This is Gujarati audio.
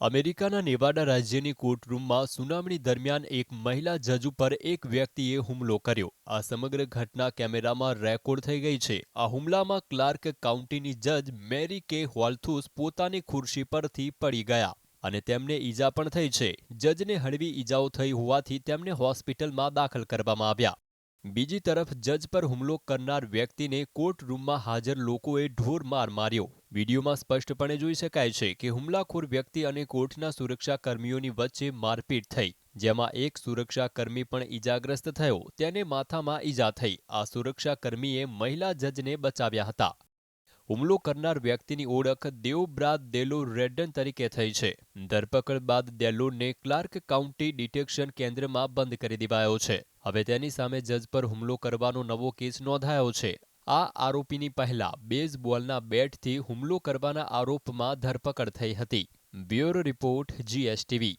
અમેરિકાના નેવાડા રાજ્યની કોર્ટરૂમમાં સુનાવણી દરમિયાન એક મહિલા જજ ઉપર એક વ્યક્તિએ હુમલો કર્યો. આ સમગ્ર ઘટના કેમેરામાં રેકોર્ડ થઈ ગઈ છે. આ હુમલામાં ક્લાર્ક કાઉન્ટીની જજ મેરી કે હોલ્થુસ પોતાની ખુરશી પરથી પડી ગયા અને તેમને ઈજા પણ થઈ છે. જજને હળવી ઈજાઓ થઈ હોવાથી તેમને હોસ્પિટલમાં દાખલ કરવામાં આવ્યા. બીજી તરફ જજ પર હુમલો કરનાર વ્યક્તિને કોર્ટરૂમમાં હાજર લોકોએ ઢોર માર માર્યો. વિડીયોમાં સ્પષ્ટપણે જોઈ શકાય છે કે હુમલાખોર વ્યક્તિ અને કોર્ટના સુરક્ષા કર્મીઓની વચ્ચે મારપીટ થઈ, જેમાં એક સુરક્ષા કર્મી પણ ઈજાગ્રસ્ત થયો, તેને માથામાં ઈજા થઈ. આ સુરક્ષા કર્મીએ મહિલા જજને બચાવ્યા હતા. હુમલો કરનાર વ્યક્તિની ઓળખ દેવબ્રાત દેલો રેડન તરીકે થઈ છે. ધરપકડ બાદ દેલોને ક્લાર્ક કાઉન્ટી ડિટેક્શન કેન્દ્રમાં બંધ કરી દેવાયો છે. હવે તેની સામે જજ પર હુમલો કરવાનો નવો કેસ નોંધાયો છે. આ આરોપીની પહેલા બેઝબોલના બેટથી હુમલો કરવાના આરોપમાં ધરપકડ થઈ હતી. Bureau report GSTV.